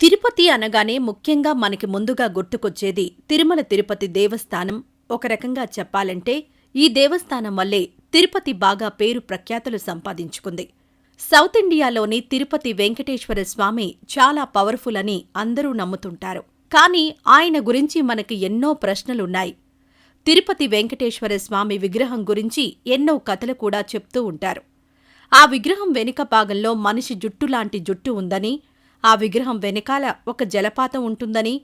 తిరుపతి అనగానే ముఖ్యంగా మనకి ముందుగా గుర్తుకొచ్చేది తిరుమల తిరుపతి దేవస్థానం. ఒక రకంగా చెప్పాలంటే ఈ దేవస్థానం వల్లే తిరుపతి బాగా పేరు ప్రఖ్యాతులు సంపాదించుకుంది. సౌత్ ఇండియాలోని తిరుపతి వెంకటేశ్వర స్వామి చాలా పవర్ఫుల్ అని అందరూ నమ్ముతుంటారు. కానీ ఆయన గురించి మనకి ఎన్నో ప్రశ్నలున్నాయి. తిరుపతి వెంకటేశ్వర స్వామి విగ్రహం గురించి ఎన్నో కథలు కూడా చెప్తూ ఉంటారు. ఆ విగ్రహం వెనుక భాగంలో మనిషి జుట్టులాంటి జుట్టు ఉందని ఆ విగ్రహం వెనకాల ఒక జలపాతం ఉంటుందని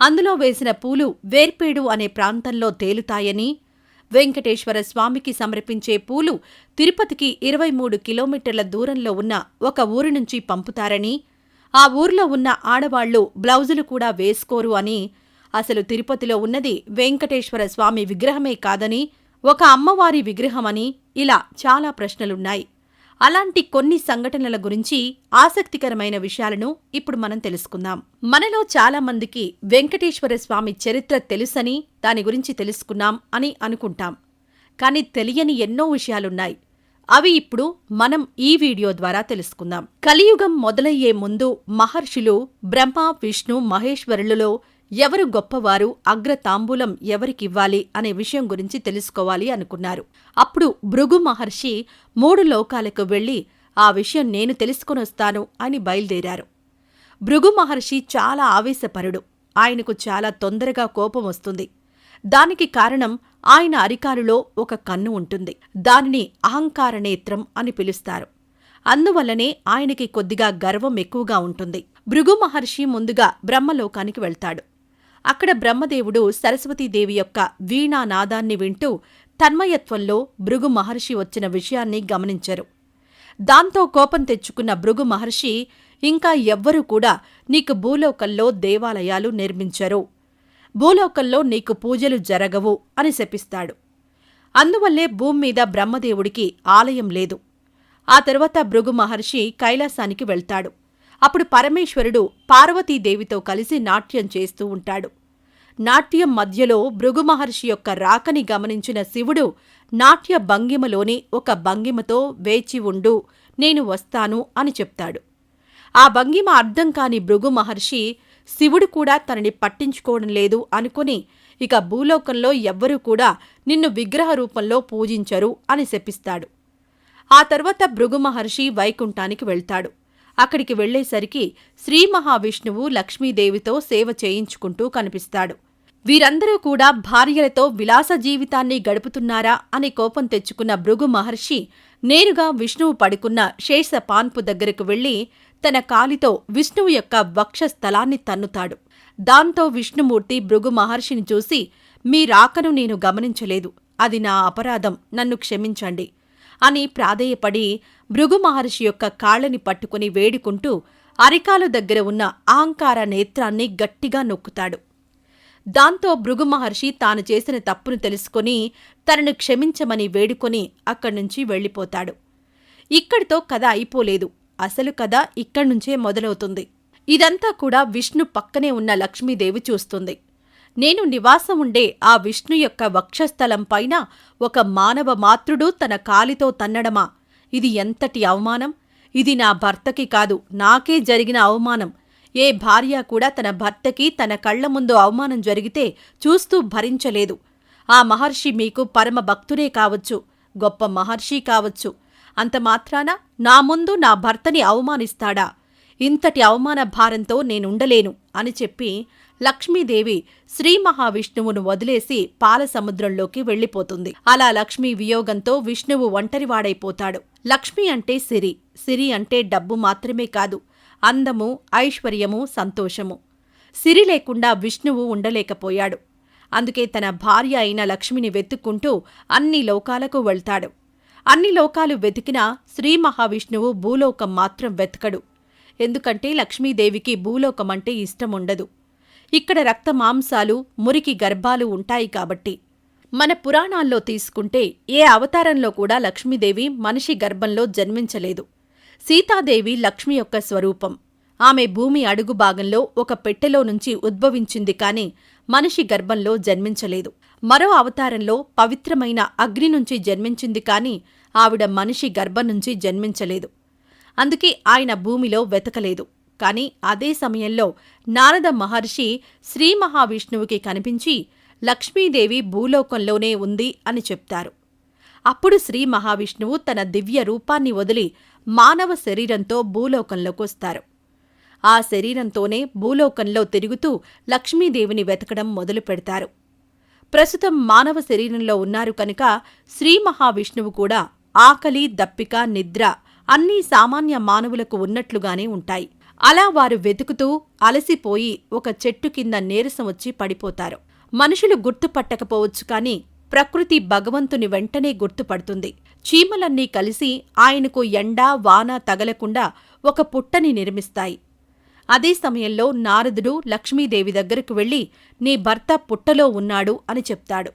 అందులో వేసిన పూలు వేర్పేడు అనే ప్రాంతంలో తేలుతాయని వెంకటేశ్వర స్వామికి సమర్పించే పూలు తిరుపతికి ఇరవై మూడు కిలోమీటర్ల దూరంలో ఉన్న ఒక ఊరి నుంచి పంపుతారని ఆ ఊర్లో ఉన్న ఆడవాళ్ళు బ్లౌజులు కూడా వేసుకోరు అని అసలు తిరుపతిలో ఉన్నది వెంకటేశ్వర స్వామి విగ్రహమే కాదని ఒక అమ్మవారి విగ్రహమని ఇలా చాలా ప్రశ్నలున్నాయి. అలాంటి కొన్ని సంఘటనల గురించి ఆసక్తికరమైన విషయాలను ఇప్పుడు మనం తెలుసుకుందాం. మనలో చాలా మందికి వెంకటేశ్వర స్వామి చరిత్ర తెలుసని దాని గురించి తెలుసుకున్నాం అని అనుకుంటాం. కానీ తెలియని ఎన్నో విషయాలున్నాయి. అవి ఇప్పుడు మనం ఈ వీడియో ద్వారా తెలుసుకుందాం. కలియుగం మొదలయ్యే ముందు మహర్షులు బ్రహ్మ విష్ణు మహేశ్వరులలో ఎవరు గొప్పవారు అగ్ర తాంబూలం ఎవరికివ్వాలి అనే విషయం గురించి తెలుసుకోవాలి అనుకున్నారు. అప్పుడు భృగు మహర్షి మూడు లోకాలకు వెళ్ళి ఆ విషయం నేను తెలుసుకొనొస్తాను అని బయలుదేరారు. భృగు మహర్షి చాలా ఆవేశపరుడు. ఆయనకు చాలా తొందరగా కోపం వస్తుంది. దానికి కారణం ఆయన అరికాలులో ఒక కన్ను ఉంటుంది. దానిని అహంకార నేత్రం అని పిలుస్తారు. అందువల్లనే ఆయనకి కొద్దిగా గర్వం ఎక్కువగా ఉంటుంది. భృగు మహర్షి ముందుగా బ్రహ్మలోకానికి వెళ్తాడు. అక్కడ బ్రహ్మదేవుడు సరస్వతీదేవి యొక్క వీణానాదాన్ని వింటూ తన్మయత్వంలో భృగు మహర్షి వచ్చిన విషయాన్ని గమనించరు. దాంతో కోపం తెచ్చుకున్న భృగు మహర్షి ఇంకా ఎవ్వరూ కూడా నీకు భూలోకంలో దేవాలయాలు నిర్మించరు. భూలోకంలో నీకు పూజలు జరగవు అని శపిస్తాడు. అందువల్లే భూమ్మీద బ్రహ్మదేవుడికి ఆలయం లేదు. ఆ తరువాత భృగు మహర్షి కైలాసానికి వెళ్తాడు. అప్పుడు పరమేశ్వరుడు పార్వతీదేవితో కలిసి నాట్యం చేస్తూ ఉంటాడు. నాట్యం మధ్యలో భృగు మహర్షి యొక్క రాకని గమనించిన శివుడు నాట్య భంగిమలోని ఒక భంగిమతో వేచి ఉండు నేను వస్తాను అని చెప్తాడు. ఆ భంగిమ అర్థం కాని భృగు మహర్షి శివుడు కూడా తనని పట్టించుకోవడం లేదు అనుకుని ఇక భూలోకంలో ఎవ్వరూ కూడా నిన్ను విగ్రహ రూపంలో పూజించరు అని శపిస్తాడు. ఆ తర్వాత భృగు మహర్షి వైకుంఠానికి వెళ్తాడు. అక్కడికి వెళ్ళేసరికి శ్రీ మహావిష్ణువు లక్ష్మీదేవితో సేవ చేయించుకుంటూ కనిపిస్తాడు. వీరందరూ కూడా భార్యలతో విలాస జీవితాన్ని గడుపుతున్నారా అని కోపం తెచ్చుకున్న భృగు మహర్షి నేరుగా విష్ణువు పడుకున్న శేష పాన్పు దగ్గరకు వెళ్ళి తన కాలితో విష్ణువు యొక్క వక్షస్థలాన్ని తన్నుతాడు. దాంతో విష్ణుమూర్తి భృగు మహర్షిని చూసి మీ రాకను నేను గమనించలేదు. అది నా అపరాధం. నన్ను క్షమించండి. అని ప్రాధేయపడి భృగు మహర్షి యొక్క కాళ్ళని పట్టుకుని వేడుకుంటూ అరికాలు దగ్గర ఉన్న ఆంకార నేత్రాన్ని గట్టిగా నొక్కుతాడు. దాంతో భృగు మహర్షి తాను చేసిన తప్పును తెలుసుకొని తనను క్షమించమని వేడుకొని అక్కడ్నుంచి వెళ్ళిపోతాడు. ఇక్కడితో కథ అయిపోలేదు. అసలు కథ ఇక్కడ్నుంచే మొదలవుతుంది. ఇదంతా కూడా విష్ణు పక్కనే ఉన్న లక్ష్మీదేవి చూస్తుంది. నేను నివాసం ఉండే ఆ విష్ణు యొక్క వక్షస్థలం పైన ఒక మానవ మాతృడు తన కాలితో తన్నడమా? ఇది ఎంతటి అవమానం? ఇది నా భర్తకి కాదు నాకే జరిగిన అవమానం. ఏ భార్య కూడా తన భర్తకి తన కళ్ళ ముందు అవమానం జరిగితే చూస్తూ భరించలేదు. ఆ మహర్షి మీకు పరమ భక్తుడే కావచ్చు గొప్ప మహర్షి కావచ్చు. అంత మాత్రాన నా ముందు నా భర్తని అవమానిస్తాడా? ఇంతటి అవమాన భారంతో నేనుండలేను అని చెప్పి లక్ష్మీదేవి శ్రీ మహావిష్ణువును వదిలేసి పాల సముద్రంలోకి వెళ్ళిపోతుంది. అలా లక్ష్మీ వియోగంతో విష్ణువు ఒంటరివాడైపోతాడు. లక్ష్మి అంటే సిరి. సిరి అంటే డబ్బు మాత్రమే కాదు అందము ఐశ్వర్యము సంతోషము. సిరి లేకుండా విష్ణువు ఉండలేకపోయాడు. అందుకే తన భార్య అయిన లక్ష్మిని వెతుక్కుంటూ అన్ని లోకాలకు వెళ్తాడు. అన్ని లోకాలు వెతికినా శ్రీ మహావిష్ణువు భూలోకం మాత్రం వెతకడు. ఎందుకంటే లక్ష్మీదేవికి భూలోకం అంటే ఇష్టముండదు. ఇక్కడ రక్త మాంసాలు మురికి గర్భాలు ఉంటాయి కాబట్టి. మన పురాణాల్లో తీసుకుంటే ఏ అవతారంలో కూడా లక్ష్మీదేవి మనిషి గర్భంలో జన్మించలేదు. సీతాదేవి లక్ష్మి యొక్క స్వరూపం. ఆమె భూమి అడుగు భాగంలో ఒక పెట్టెలో నుంచి ఉద్భవించింది కాని మనిషి గర్భంలో జన్మించలేదు. మరో అవతారంలో పవిత్రమైన అగ్ని నుంచి జన్మించింది కాని ఆవిడ మనిషి గర్భం నుంచి జన్మించలేదు. అందుకే ఆయన భూమిలో వెతకలేదు. కాని అదే సమయంలో నారద మహర్షి శ్రీ మహావిష్ణువుకి కనిపించి లక్ష్మీదేవి భూలోకంలోనే ఉంది అని చెప్తారు. అప్పుడు శ్రీ మహావిష్ణువు తన దివ్య రూపాన్ని వదిలి మానవ శరీరంతో భూలోకంలోకొస్తారు ఆ శరీరంతోనే భూలోకంలో తిరుగుతూ లక్ష్మీదేవిని వెతకడం మొదలు పెడతారు. ప్రస్తుతం మానవ శరీరంలో ఉన్నారు కనుక శ్రీ మహావిష్ణువు కూడా ఆకలి దప్పిక నిద్ర అన్నీ సామాన్య మానవులకు ఉన్నట్లుగానే ఉంటాయి. అలా వారు వెతుకుతూ అలసిపోయి ఒక చెట్టు కింద నీరసం వచ్చి పడిపోతారు. మనుషులు గుర్తుపట్టకపోవచ్చు కాని ప్రకృతి భగవంతుని వెంటనే గుర్తుపడుతుంది. చీమలన్నీ కలిసి ఆయనకు ఎండా వాన తగలకుండా ఒక పుట్టని నిర్మిస్తాయి. అదే సమయంలో నారదుడు లక్ష్మీదేవి దగ్గరకు వెళ్ళి నీ భర్త పుట్టలో ఉన్నాడు అని చెప్తాడు.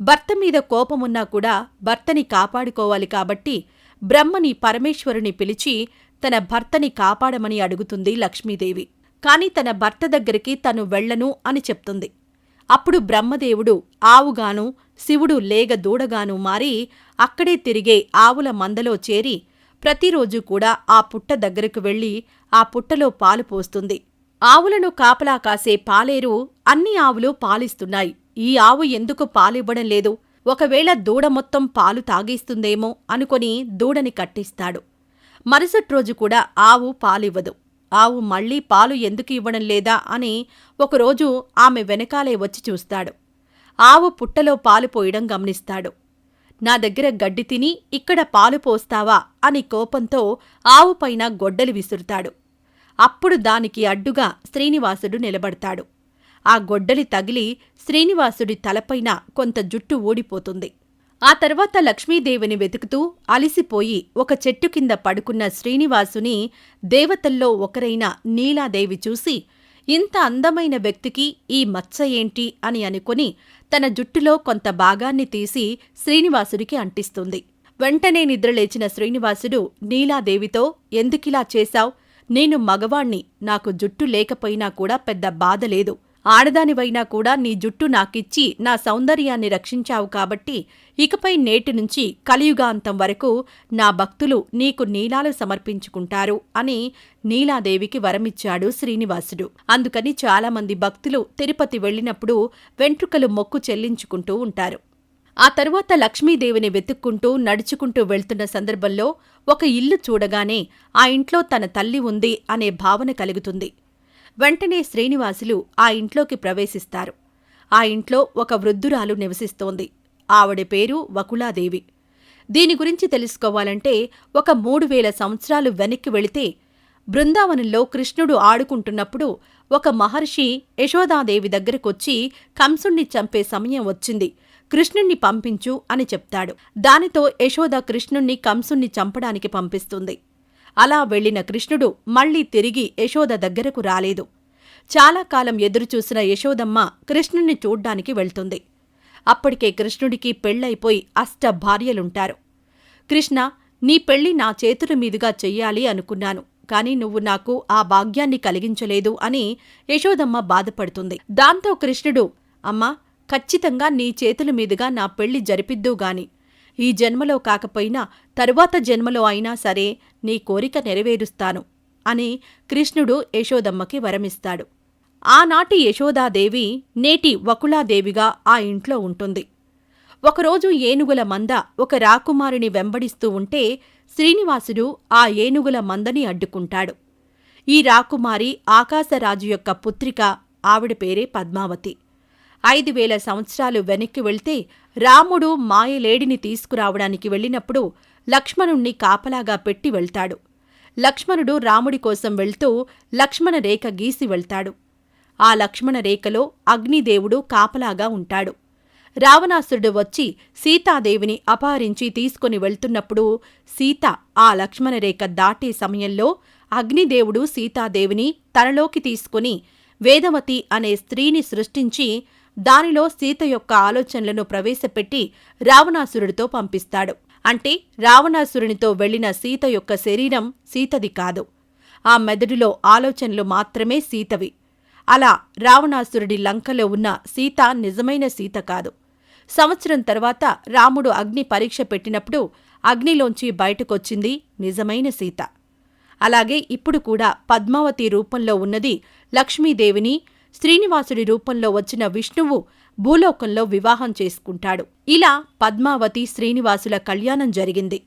భర్త మీద కోపమున్నా కూడా భర్తని కాపాడుకోవాలి కాబట్టి బ్రహ్మని పరమేశ్వరుని పిలిచి తన భర్తని కాపాడమని అడుగుతుంది లక్ష్మీదేవి. కాని తన భర్త దగ్గరికి తను వెళ్ళను అని చెప్తుంది. అప్పుడు బ్రహ్మదేవుడు ఆవుగాను శివుడు లేగ దూడగాను మారి అక్కడే తిరిగే ఆవుల మందలో చేరి ప్రతిరోజు కూడా ఆ పుట్ట దగ్గరకు వెళ్ళి ఆ పుట్టలో పాలు పోస్తుంది. ఆవులను కాపలా కాసే పాలేరు అన్ని ఆవులు పాలిస్తున్నాయి. ఈ ఆవు ఎందుకు పాలివ్వడం లేదు? ఒకవేళ దూడ మొత్తం పాలు తాగేస్తుందేమో అనుకొని దూడని కట్టిస్తాడు. మరుసటి రోజు కూడా ఆవు పాలివ్వదు. ఆవు మళ్ళీ పాలు ఎందుకు ఇవ్వడం లేదా అని ఒకరోజు ఆమె వెనకాలే వచ్చి చూస్తాడు. ఆవు పుట్టలో పాలు పోయడం గమనిస్తాడు. నా దగ్గర గడ్డి తిని ఇక్కడ పాలు పోస్తావా అని కోపంతో ఆవుపైన గొడ్డలి విసురుతాడు. అప్పుడు దానికి అడ్డుగా శ్రీనివాసుడు నిలబడతాడు. ఆ గొడ్డలి తగిలి శ్రీనివాసుడి తలపైన కొంత జుట్టు ఊడిపోతుంది. ఆ తర్వాత లక్ష్మీదేవిని వెతుకుతూ అలిసిపోయి ఒక చెట్టు కింద పడుకున్న శ్రీనివాసుని దేవతల్లో ఒకరైన నీలాదేవి చూసి ఇంత అందమైన వ్యక్తికి ఈ మచ్చ ఏంటి? అని అనుకుని తన జుట్టులో కొంత భాగాన్ని తీసి శ్రీనివాసుడికి అంటిస్తుంది. వెంటనే నిద్రలేచిన శ్రీనివాసుడు నీలాదేవితో ఎందుకిలా చేశావ్? నేను మగవాణ్ణి నాకు జుట్టు లేకపోయినా కూడా పెద్ద బాధ లేదు. ఆడదానివైనా కూడా నీ జుట్టు నాకిచ్చి నా సౌందర్యాన్ని రక్షించావు కాబట్టి ఇకపై నేటి నుంచి కలియుగాంతం వరకు నా భక్తులు నీకు నీలాలు సమర్పించుకుంటారు అని నీలాదేవికి వరమిచ్చాడు శ్రీనివాసుడు. అందుకని చాలామంది భక్తులు తిరుపతి వెళ్ళినప్పుడు వెంట్రుకలు మొక్కు చెల్లించుకుంటూ ఉంటారు. ఆ తరువాత లక్ష్మీదేవిని వెతుక్కుంటూ నడుచుకుంటూ వెళ్తున్న సందర్భంలో ఒక ఇల్లు చూడగానే ఆ ఇంట్లో తన తల్లి ఉంది అనే భావన కలుగుతుంది. వెంటనే శ్రీనివాసులు ఆ ఇంట్లోకి ప్రవేశిస్తారు. ఆ ఇంట్లో ఒక వృద్ధురాలు నివసిస్తోంది. ఆవిడ పేరు వకులాదేవి. దీని గురించి తెలుసుకోవాలంటే ఒక మూడు వేల సంవత్సరాలు వెనక్కి వెళితే బృందావనంలో కృష్ణుడు ఆడుకుంటున్నప్పుడు ఒక మహర్షి యశోదాదేవి దగ్గరకొచ్చి కంసుణ్ణి చంపే సమయం వచ్చింది. కృష్ణుణ్ణి పంపించు అని చెప్తాడు. దానితో యశోద కృష్ణుణ్ణి కంసుణ్ణి చంపడానికి పంపిస్తుంది. అలా వెళ్ళిన కృష్ణుడు మళ్ళీ తిరిగి యశోద దగ్గరకు రాలేదు. చాలా కాలం ఎదురుచూసిన యశోదమ్మ కృష్ణుణ్ణి చూడ్డానికి వెళ్తుంది. అప్పటికే కృష్ణుడికి పెళ్ళైపోయి అష్ట భార్యలుంటారు. కృష్ణ నీ పెళ్ళి నా చేతుల మీదుగా చెయ్యాలి అనుకున్నాను కాని నువ్వు నాకు ఆ భాగ్యాన్ని కలిగించలేదు అని యశోదమ్మ బాధపడుతుంది. దాంతో కృష్ణుడు అమ్మా ఖచ్చితంగా నీ చేతుల మీదుగా నా పెళ్ళి జరిపిద్దుగాని ఈ జన్మలో కాకపోయినా తరువాత జన్మలో అయినా సరే నీ కోరిక నెరవేరుస్తాను అని కృష్ణుడు యశోదమ్మకి వరమిస్తాడు. ఆనాటి యశోదాదేవి నేటి వకులాదేవిగా ఆ ఇంట్లో ఉంటుంది. ఒకరోజు ఏనుగుల మంద ఒక రాకుమారిని వెంబడిస్తూ ఉంటే శ్రీనివాసుడు ఆ ఏనుగుల మందని అడ్డుకుంటాడు. ఈ రాకుమారి ఆకాశరాజు యొక్క పుత్రిక ఆవిడ పేరే పద్మావతి. ఐదు వేల సంవత్సరాలు వెనక్కి వెళ్తే రాముడు మాయలేడిని తీసుకురావడానికి వెళ్ళినప్పుడు లక్ష్మణుణ్ణి కాపలాగా పెట్టి వెళ్తాడు. లక్ష్మణుడు రాముడి కోసం వెళ్తూ లక్ష్మణ రేఖ గీసి వెళ్తాడు. ఆ లక్ష్మణ రేఖలో అగ్నిదేవుడు కాపలాగా ఉంటాడు. రావణాసురుడు వచ్చి సీతాదేవిని అపహరించి తీసుకుని వెళ్తున్నప్పుడు సీత ఆ లక్ష్మణరేఖ దాటే సమయంలో అగ్నిదేవుడు సీతాదేవిని తనలోకి తీసుకుని వేదవతి అనే స్త్రీని సృష్టించి దానిలో సీత యొక్క ఆలోచనలను ప్రవేశపెట్టి రావణాసురుడితో పంపిస్తాడు. అంటే రావణాసురునితో వెళ్ళిన సీత యొక్క శరీరం సీతది కాదు. ఆ మెదడులో ఆలోచనలు మాత్రమే సీతవి. అలా రావణాసురుడి లంకలో ఉన్న సీత నిజమైన సీత కాదు. సంవత్సరం తర్వాత రాముడు అగ్ని పరీక్ష పెట్టినప్పుడు అగ్నిలోంచి బయటకొచ్చింది నిజమైన సీత. అలాగే ఇప్పుడు కూడా పద్మావతి రూపంలో ఉన్నది లక్ష్మీదేవిని శ్రీనివాసుడి రూపంలో వచ్చిన విష్ణువు భూలోకంలో వివాహం చేసుకుంటాడు. ఇలా పద్మావతి శ్రీనివాసుల కళ్యాణం జరిగింది.